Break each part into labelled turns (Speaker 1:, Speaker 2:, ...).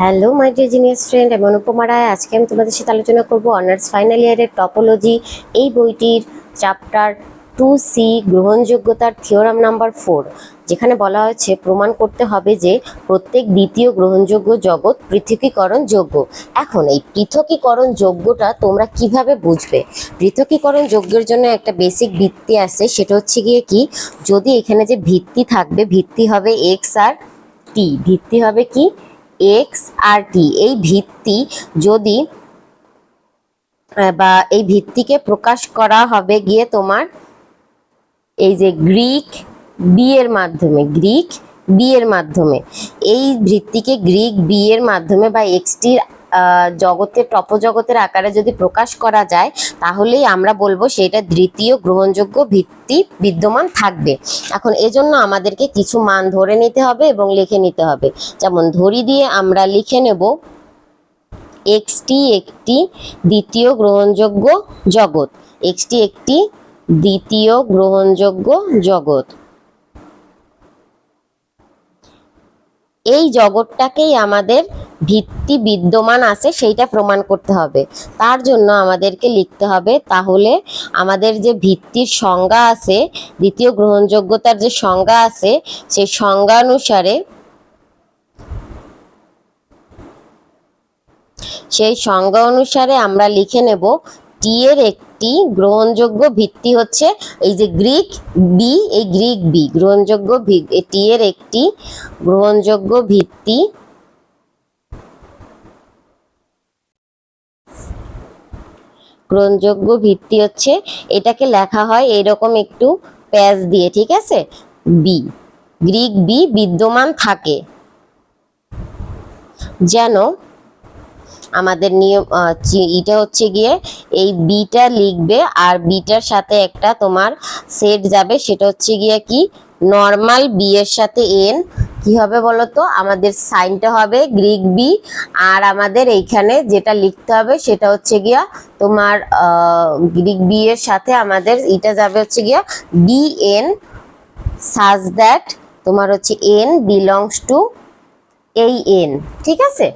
Speaker 1: Hello, my dear genius friend, আমি অনুপমা রায়। আজকে আমি তোমাদের সাথে আলোচনা করব অনার্স ফাইনাল ইয়ারের টপোলজি। এই বইটির চ্যাপ্টার টু সি, গ্রহণযোগ্যতার থিওরাম নাম্বার ফোর, যেখানে বলা হয়েছে, প্রমাণ করতে হবে যে প্রত্যেক দ্বিতীয় গ্রহণযোগ্য জগৎ পৃথকীকরণ যোগ্য। এখন এই পৃথকীকরণ যোগ্যটা তোমরা কীভাবে বুঝবে? পৃথকীকরণ যোগ্যের জন্য একটা বেসিক ভিত্তি আছে, সেটা হচ্ছে গিয়ে কি? যদি এখানে যে ভিত্তি থাকবে, ভিত্তি হবে এক্স আর টি ভিত্তি হবে কি? এক্স আর টি এই ভিত্তি যদি, বা এই ভিত্তিকে প্রকাশ করা হবে গিয়ে তোমার এই যে গ্রিক বি এর মাধ্যমে গ্রিক বি এর মাধ্যমে। এই ভিত্তিকে গ্রিক বি এর মাধ্যমে বা এক্সটির জগতের টপজগতের আকারে যদি প্রকাশ করা যায়, তাহলেই আমরা বলব সেটা দ্বিতীয় গ্রহণযোগ্য ভিত্তি বিদ্যমান থাকবে। এখন এজন্য আমাদেরকে কিছু মান ধরে নিতে হবে এবং লিখে নিতে হবে। যেমন ধরি দিয়ে আমরা লিখে নেব, এক্সটি একটি দ্বিতীয় গ্রহণযোগ্য জগৎ। এক্সটি একটি দ্বিতীয় গ্রহণযোগ্য জগৎ। এই জগৎটাকেই আমাদের ভিত্তি বিদ্যমান আছে, সেইটা প্রমাণ করতে হবে। তার জন্য আমাদেরকে লিখতে হবে, তাহলে আমাদের যে ভিত্তির সংজ্ঞা আছে, দ্বিতীয় গ্রহণযোগ্যতার যে সংজ্ঞা আছে সেই সংজ্ঞা অনুসারে সেই সংজ্ঞা অনুসারে আমরা লিখে নেব, টি এর একটি গ্রহণযোগ্য ভিত্তি হচ্ছে, এই যে গ্রিক বি এই গ্রিক বি গ্রহণযোগ্য টি এর একটি গ্রহণযোগ্য ভিত্তি গ্রহণযোগ্য ভিত্তি হচ্ছে এটাকে লেখা হয় এরকম একটু প্যাচ দিয়ে, ঠিক আছে? বি গ্রিক বি বিদ্যমান থাকে। যেন আমাদের নিয়ম এটা হচ্ছে গিয়ে এই বিটা লিখবে আর বিটার সাথে একটা তোমার সেট যাবে, সেটা হচ্ছে গিয়ে কি? নর্মাল বি এর সাথে এন কি হবে বলো তো আমাদের সাইনটা হবে গ্রিক বি আর আমাদের এইখানে যেটা লিখতে হবে সেটা হচ্ছে গিয়া তোমার গ্রিক বি এর সাথে আমাদের এটা যাবে হচ্ছে গিয়া বি এন সাজ দ্যাট তোমার হচ্ছে এন বিলংস টু এই এন ঠিক আছে?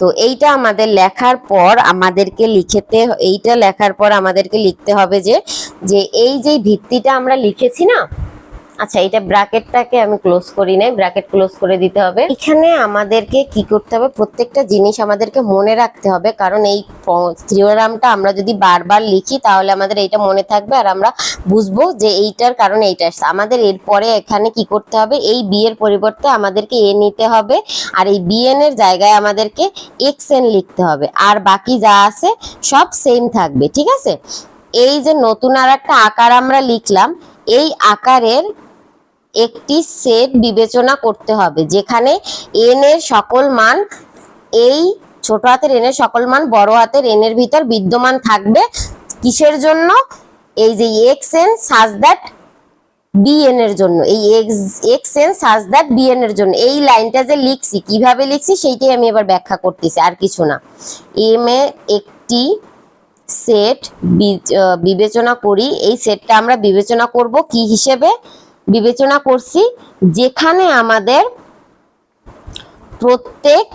Speaker 1: তো এইটা আমাদের লেখার পর আমাদেরকে লিখেতে, এইটা লেখার পর আমাদেরকে লিখতে হবে যে যে এই যে ভিত্তিটা আমরা লিখেছি না আচ্ছা এটা ব্র্যাকেটটাকে আমি ক্লোজ করি নাই, ব্র্যাকেট ক্লোজ করে দিতে হবে। এখানে আমাদেরকে কি করতে হবে? প্রত্যেকটা জিনিস আমাদেরকে মনে রাখতে হবে, কারণ এই থিওরামটা আমরা যদি বারবার লিখি, তাহলে আমাদের এইটা মনে থাকবে আর আমরা বুঝব যে এইটার কারণ এইটা আসছে। আমাদের এরপরে এখানে কি করতে হবে? এই বি এর পরিবর্তে আমাদেরকে এ নিতে হবে, আর এই বিএন এর জায়গায় আমাদেরকে এক্স এন লিখতে হবে, আর বাকি যা আছে সব সেম থাকবে, ঠিক আছে? এই যে নতুন আর একটা আকার আমরা লিখলাম, এই আকারের একটি সেট বিবেচনা করতে হবে, যেখানে এন এর সকল মান, এই ছোট হাতের এন এর সকল মান, বড় হাতের এন এর ভিতর বিদ্যমান থাকবে। কিসের জন্য? এই যে X N such that BN এর জন্য, এই X X N such that BN এর জন্য, এই লাইনটা যে লিখছি, কীভাবে লিখছি, সেইটাই আমি এবার ব্যাখ্যা করতেছি, আর কিছু না। এম এ একটি সেট বিবেচনা করি, এই সেটটা আমরা বিবেচনা করব কি হিসেবে? বিবেচনা করছি, যেখানে আমাদের প্রত্যেক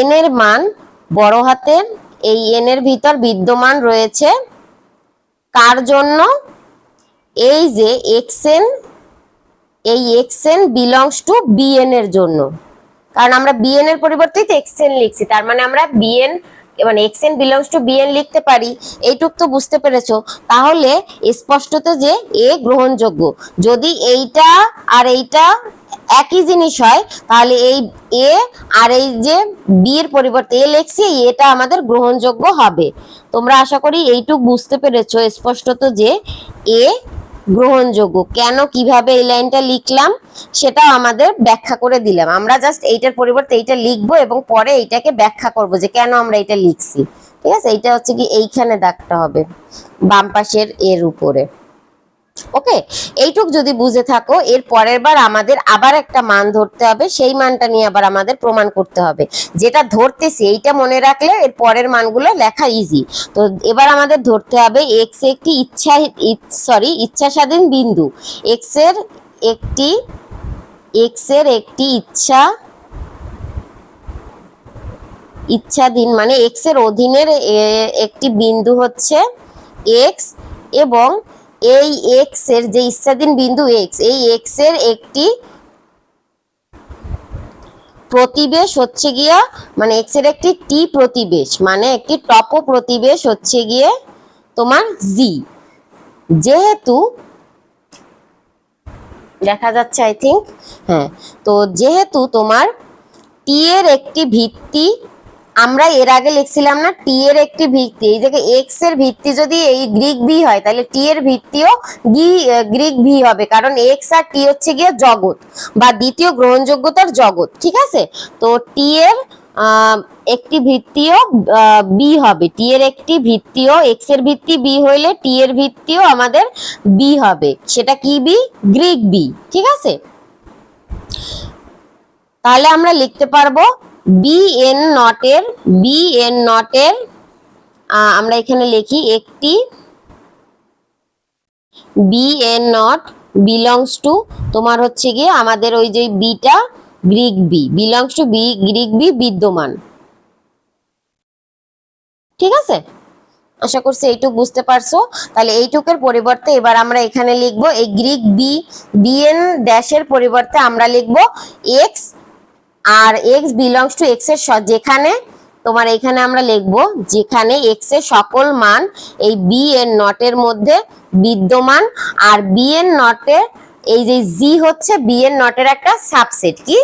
Speaker 1: এন এর মান বড় হাতের, এই এন এর ভিতর বিদ্যমান রয়েছে। কার জন্য? এই যে এক্সএন এই এক্সএন বিলংস টু বিএন এর জন্য। কারণ আমরা বিএন এর পরিবর্তে এক্সএন লিখছি, তার মানে আমরা বিএন মানে X N belongs to BN লিখতে পারি, এইটুক তো বুঝতে পেরেছ। তাহলে স্পষ্টত যে এ গ্রহণযোগ্য। যদি এইটা আর এইটা একই জিনিস হয়, তাহলে এই এ আর এই যে বি এর পরিবর্তে এ লিখছি এটা আমাদের গ্রহণযোগ্য হবে। তোমরা আশা করি এইটুক বুঝতে পেরেছ, স্পষ্টত যে এ গ্রহণযোগ্য। কেন, কীভাবে এই লাইনটা লিখলাম, সেটাও আমাদের ব্যাখ্যা করে দিলাম। আমরা জাস্ট এইটার পরিবর্তে এইটা লিখব এবং পরে এইটাকে ব্যাখ্যা করব যে কেন আমরা এটা লিখছি। ঠিক আছে? এইটা হচ্ছে কি এইখানে দাগটা হবে, বাম পাশের এর উপরে। ওকে? এইটুক যদি বুঝে থাকো, এর পরের বার আমাদের আবার একটা মান ধরতে হবে, সেই মানটা নিয়ে আবার আমাদের প্রমাণ করতে হবে। যেটা ধরতেছি, এইটা মনে রাখলে এর পরের মানগুলো লেখা ইজি তো এবার আমাদের ধরতে হবে এক্স একটি ইচ্ছা সরি ইচ্ছা স্বাধীন বিন্দু। এক্সের একটি এক্সের একটি ইচ্ছা ইচ্ছাধীন মানে এক্সের অধীনের একটি বিন্দু হচ্ছে এক্স এবং এই এক্সের যে ইচ্ছাধীন বিন্দু এক্স এই এক্সের একটি প্রতিবেশ হচ্ছে গিয়া মানে এক্সের একটি টি প্রতিবেশ মানে একটি টপ প্রতিবেশ হচ্ছে গিয়ে তোমার জি যেহেতু দেখা যাচ্ছে আই থিঙ্ক হ্যাঁ তো যেহেতু তোমার টি এর একটি ভিত্তি আমরা এর আগে লিখছিলাম না টি এর একটি ভিত্তি। এই জায়গায় এক্সের ভিত্তি যদি এই গ্রিক ভি হয়, তাহলে টি এর ভিত্তিও গ্রিক ভি হবে। কারণ এক্স আর টি হচ্ছে গিয়ে জগৎ, বা দ্বিতীয় গ্রহণযোগ্যতার জগৎ, ঠিক আছে? তো টি এর একটি ভিত্তিও বি হবে। টি এর একটি ভিত্তিও এক্সের ভিত্তি বি হইলে টি এর ভিত্তিও আমাদের বি হবে। সেটা কি বি গ্রিক বি ঠিক আছে? তাহলে আমরা লিখতে পারব বি এন নটের বিএন নটের আমরা এখানে লিখি একটি B N not belongs to তোমার হচ্ছে গিয়ে আমাদের ওই যে beta Greek B belongs to B Greek B বিদ্যমান। ঠিক আছে? আশা করছি এইটুক বুঝতে পারছ। তাহলে এইটুকের পরিবর্তে এবার আমরা এখানে লিখব এই গ্রিক বি বিএন ড্যাশের পরিবর্তে আমরা লিখব এক্স আর এক্স বিলংস টু এক্সের যেখানে, তোমার এখানে আমরা লিখব, যেখানে এক্সের সকল মান এই বি এর নটের মধ্যে বিদ্যমান, আর বি এর নটের এই যে জি হচ্ছে বি এর নটের একটা সাবসেট কি?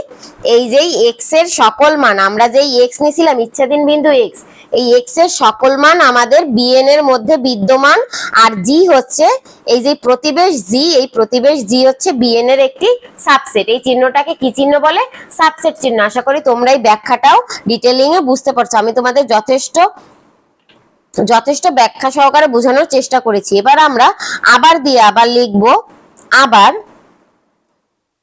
Speaker 1: এই যে এক্সের সকল মান, আমরা যেই এক্স নিয়েছিলাম, ইচ্ছাধীন বিন্দু এক্স এই এক্সের সকল মান আমাদের বিএন এর মধ্যে বিদ্যমান, আর জি হচ্ছে এই যে প্রতিবেশ জি এই প্রতিবেশ জি হচ্ছে বিএন এর একটি সাবসেট এই চিহ্নটাকে কি চিহ্ন বলে? সাবসেট চিহ্ন। আশা করি তোমরা এই ব্যাখ্যাটাও ডিটেলিং এ বুঝতে পারছ। আমি তোমাদের যথেষ্ট যথেষ্ট ব্যাখ্যা সহকারে বোঝানোর চেষ্টা করেছি। এবার আমরা আবার দিয়ে আবার লিখব, আবার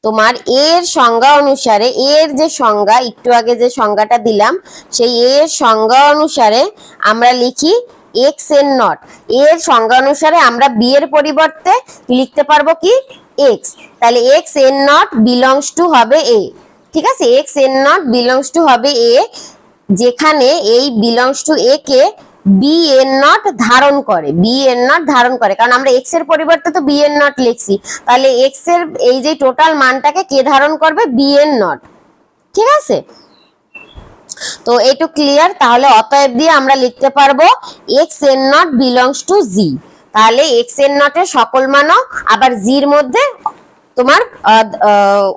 Speaker 1: তোমার এর সংজ্ঞা অনুসারে, এর যে সংজ্ঞা, একটু আগে যে সংজ্ঞাটা দিলাম, সেই এর সংজ্ঞা অনুসারে আমরা লিখি এক্স এন নট এর সংজ্ঞা অনুসারে আমরা বি এর পরিবর্তে লিখতে পারব কি? এক্স তাহলে X N not belongs to হবে এ ঠিক আছে? X N not belongs to হবে এ যেখানে এই বিলংস টু এ কে বি এন নট ধারণ করে বি এন নট ধারণ করে। কারণ আমরা এক্সের পরিবর্তে তো বি এন নট লিখছি। তাহলে এক্সের এই যে টোটাল মানটাকে কে ধারণ করবে? বি এন নট ঠিক আছে? তো এইটু ক্লিয়ার তাহলে অতএব দিয়ে আমরা লিখতে পারব X N not belongs to G তাহলে এক্স এন নটের সকল মানও আবার জির মধ্যে তোমার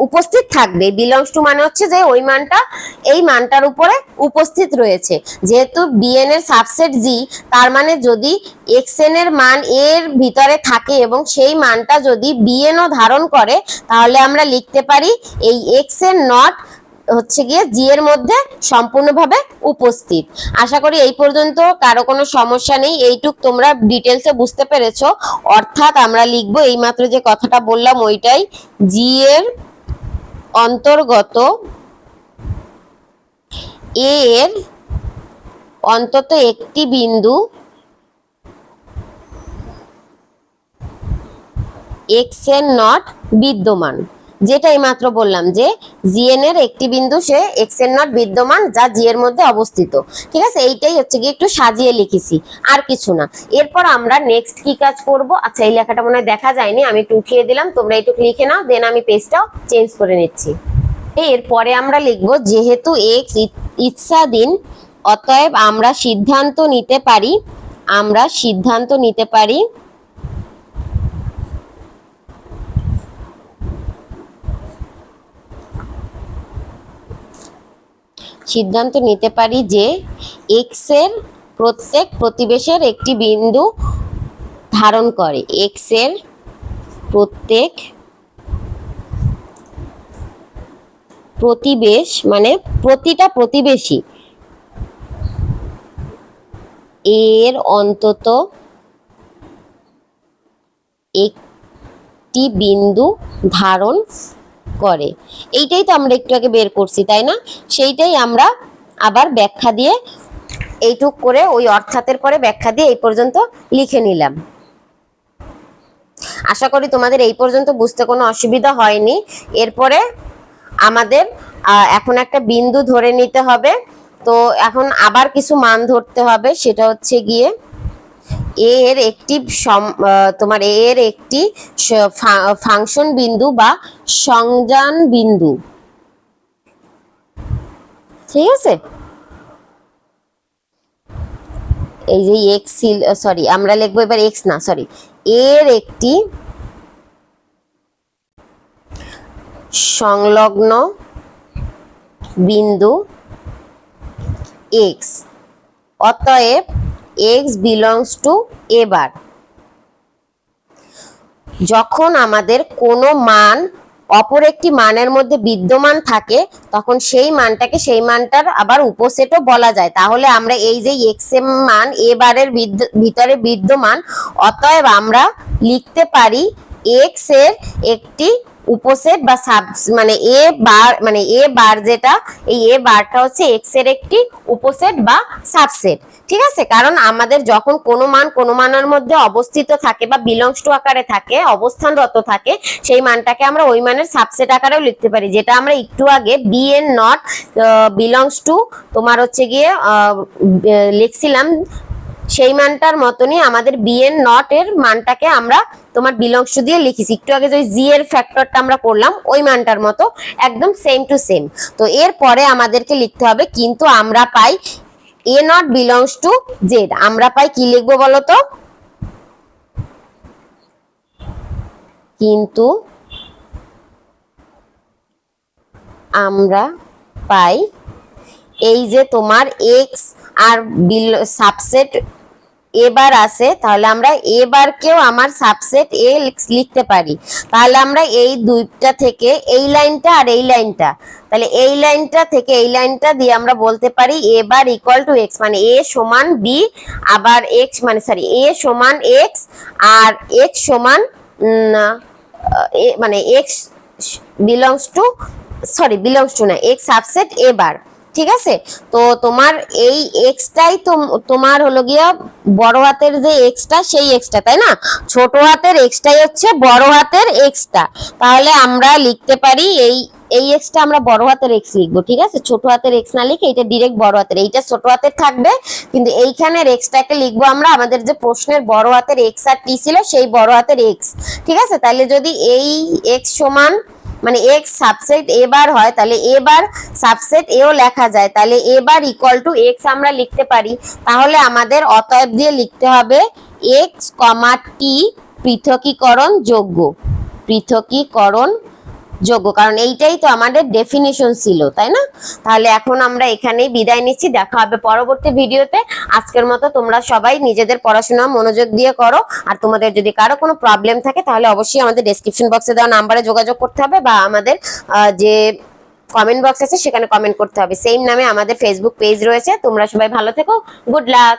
Speaker 1: উপস্থিত থাকবে। বিলংস টু মানে হচ্ছে যে ওই মানটা, এই মানটার উপরে উপস্থিত রয়েছে। যেহেতু বিএন এর সাবসেট জি তার মানে যদি এক্স এন এর মান এর ভিতরে থাকে এবং সেই মানটা যদি বিএন ও ধারণ করে, তাহলে আমরা লিখতে পারি এই এক্সের নট হচ্ছে গিয়ে জি এর মধ্যে সম্পূর্ণভাবে উপস্থিত। আশা করি এই পর্যন্ত কারও কোনো সমস্যা নেই, এইটুক তোমরা ডিটেলসে বুঝতে পেরেছ। অর্থাৎ আমরা লিখব এইমাত্র যে কথাটা বললাম ওইটাই, জি এর অন্তর্গত এর অন্তত একটি বিন্দু এক্সের নট বিদ্যমান। যেটা এইমাত্র বললাম যে জিএন এর একটি বিন্দু সে এক্সের নট বিদ্যমান যা জি এর মধ্যে অবস্থিত। ঠিক আছে? এইটাই হচ্ছে কি একটু সাজিয়ে লিখেছি, আর কিছু না। এরপর আমরা নেক্সট কি কাজ করব? আচ্ছা এই লেখাটা মনে দেখা যায়নি, আমি একটু উঠিয়ে দিলাম, তোমরা একটু লিখে নাও দেন আমি পেজটাও চেঞ্জ করে নিচ্ছি। এরপরে আমরা লিখব, যেহেতু এক্স ইচ্ছাধীন, অতএব আমরা সিদ্ধান্ত নিতে পারি, আমরা সিদ্ধান্ত নিতে পারি সিদ্ধান্ত নিতে পারি যে এক্সের প্রত্যেক প্রতিবেশের একটি বিন্দু ধারণ করে। এক্সের প্রত্যেক প্রতিবেশ মানে প্রতিটা প্রতিবেশী এর অন্তত একটি বিন্দু ধারণ করে। এইটাই তো আমরা একটু আগে বের করছি, তাই না? সেইটাই আমরা আবার ব্যাখ্যা দিয়ে এইটুক করে, ওই অর্থাতের পরে ব্যাখ্যা দিয়ে এই পর্যন্ত লিখে নিলাম। আশা করি তোমাদের এই পর্যন্ত বুঝতে কোনো অসুবিধা হয়নি। এরপরে আমাদের এখন একটা বিন্দু ধরে নিতে হবে। তো এখন আবার কিছু মান ধরতে হবে, সেটা হচ্ছে গিয়ে এর একটি তোমার এর একটি ফাংশন বিন্দু বা সংযান বিন্দু। ঠিক আছে? এই যে এক্স সরি আমরা লিখব এবার এক্স না সরি এর একটি সংলগ্ন বিন্দু এক্স অতএব X belongs to A bar যখন আমাদের কোনো মান অপর একটি মানের মধ্যে বিদ্যমান থাকে, তখন সেই মানটাকে সেই মানটার আবার উপসেটও বলা যায়। তাহলে আমরা এই যে এক্সের মান এ বারের বিদ্য- ভিতরে বিদ্যমান, অতএব আমরা লিখতে পারি এক্সের একটি উপসেট বা সাব মানে এ বার মানে এ বার যেটা, এই এ বারটা হচ্ছে এক্সের একটি উপসেট বা সাবসেট। ঠিক আছে? কারণ আমাদের যখন কোনো মান কোনো মানের মধ্যে অবস্থিত থাকে বা বিলংস টু আকারে থাকে, অবস্থানরত থাকে, সেই মানটাকে আমরা ওই মানের সাবসেট আকারেও লিখতে পারি, যেটা আমরা একটু আগে B N not belongs to তোমার হচ্ছে গিয়ে লিখছিলাম সেই মানটার মতনই আমাদের বি এন নট এর মানটাকে আমরা তোমার বিলংস দিয়ে লিখেছি। একটু আগে যে জি এর ফ্যাক্টরটা আমরা করলাম, ওই মানটার মতো একদম সেম টু সেম তো এরপরে আমাদেরকে লিখতে হবে, কিন্তু আমরা পাই A not belongs to Z আমরা পাই কি লিখব বলো তো কিন্তু আমরা পাই এই যে তোমার এক্স আর বিল সাবসেট এবার আছে, তাহলে আমরা এবারকেও আমার সাবসেট এ লিখতে পারি। তাহলে আমরা এই দুইটা থেকে এই লাইনটা আর এই লাইনটা। তাহলে এই লাইনটা থেকে এই লাইনটা দিয়ে আমরা বলতে পারি এবার ইকুয়াল টু এক্স মানে এ সমান বি আবার এক্স মানে সরি এ সমান এক্স আর এক্স সমান মানে X belongs to sorry belongs to না এক্স সাবসেট এবার। ঠিক আছে? তো তোমার এই এক্সটাই তোমার হলো গিয়া বড় হাতের যে এক্সটা সেই এক্সটা তাই না? ছোট হাতের এক্সটাই হচ্ছে বড় হাতের এক্সটা তাহলে আমরা লিখতে পারি এই এই এক্সটা আমরা বড় হাতের এক্স লিখব, ঠিক আছে? ছোট হাতের এক্স না লিখে এটা ডিরেক্ট বড় হাতের, এইটা ছোট হাতের থাকবে। কিন্তু এইখানের এক্সটাকে লিখব আমরা, আমাদের যে প্রশ্নের বড় হাতের এক্স আর টি ছিল, সেই বড় হাতের এক্স ঠিক আছে? তাহলে যদি এই এক্স সমান মানে এক্স সাবসেট এবার হয়, তাহলে এবার সাবসেট এও লেখা যায়। তাহলে এবার ইকুয়াল টু এক্স আমরা লিখতে পারি। তাহলে আমাদের অতএব দিয়ে লিখতে হবে এক্স কমা টি পৃথকীকরণ যোগ্য। পৃথকীকরণ যোগ্য। কারণ এইটাই তো আমাদের ডেফিনেশন ছিল, তাই না? তাহলে এখন আমরা এখানেই বিদায় নিচ্ছি, দেখা হবে পরবর্তী ভিডিওতে। আজকের মতো তোমরা সবাই নিজেদের পড়াশোনা, মনোযোগ দিয়ে করো। আর তোমাদের যদি কারও কোনো প্রবলেম থাকে, তাহলে অবশ্যই আমাদের ডেসক্রিপশন বক্সে দেওয়া নাম্বারে যোগাযোগ করতে হবে বা আমাদের যে কমেন্ট বক্স আছে, সেখানে কমেন্ট করতে হবে। সেম নামে আমাদের ফেসবুক পেজ রয়েছে। তোমরা সবাই ভালো থেকো। Good luck